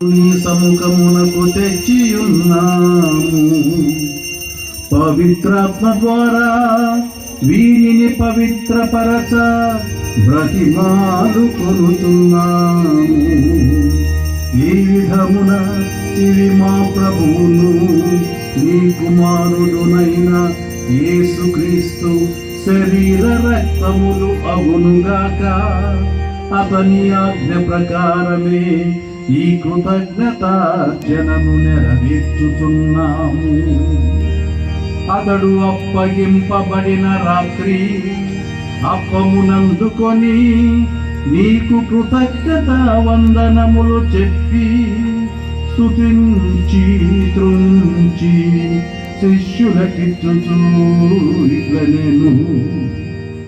నీ సముఖమునకు తెచ్చియున్నాము. పవిత్రాత్మ ద్వారా వీరిని పవిత్రపరచ బ్రతిమాలు కొనుతున్నాము ఈ విధమున ఇవి మా ప్రభువును నీ కుమారుడునైన యేసుక్రీస్తు శరీర రక్తములు అవునుగాక. అతని ఆజ్ఞ ప్రకారమే ఈ కృతజ్ఞతార్చనను నెరవేర్చుతున్నాము అతడు అప్పగింపబడిన రాత్రి అప్పమునందుకొని నీకు కృతజ్ఞత వందనములు చెప్పి స్తుతించి తృంచి శిష్యులకిచ్చుచూ ఇట్లనేను.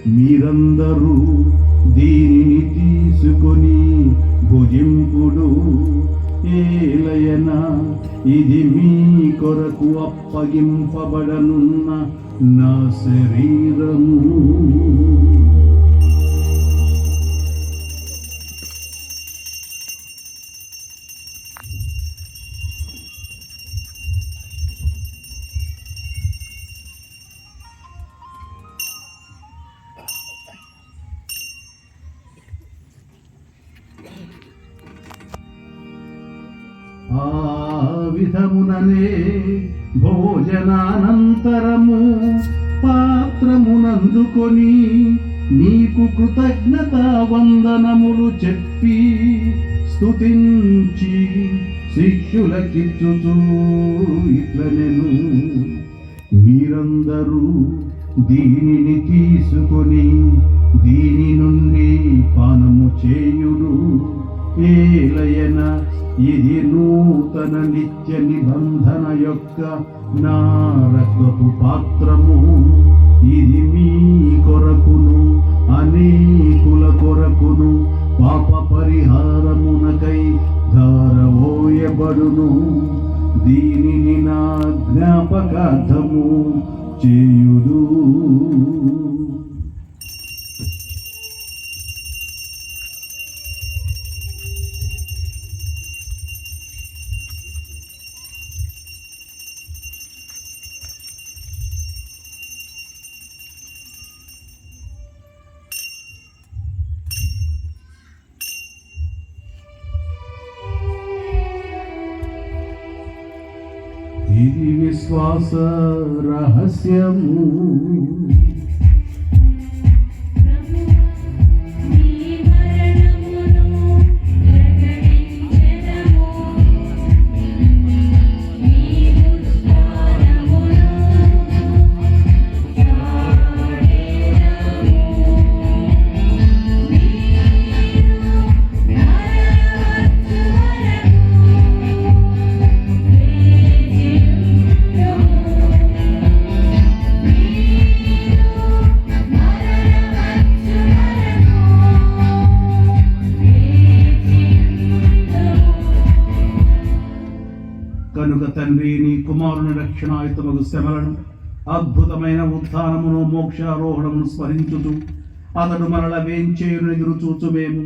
మీరందరూ ఇది మీ కొరకు అప్పగింపబడనున్న నా శరీరము ఆ విధముననే భోజనానంతరము పాత్రమునందుకొని నీకు కృతజ్ఞత వందనములు చెప్పి స్తుతించి శిష్యులకిచ్చుచూ ఇట్లనెను మీరందరూ దీనిని తీసుకొని దీని నుండి పానము చేయుడు ఏలయన ఇది నూతన నిత్య నిబంధన యొక్క నా పాత్రము. ఇది మీ కొరకును అనేకుల కొరకును పాప పరిహారమునకై ధారవోయబడును. దీనిని నా జ్ఞాపకార్థము చేయుడు ఇది విశ్వాస రహస్యము. కనుక తండ్రి నీ కుమారుని రక్షణాయుతమగు శ్రమలను అద్భుతమైన ఉత్థానమును మోక్షారోహణమును స్మరించుతూ అతడు మనల వేంచేయును ఎదురు చూచు మేము.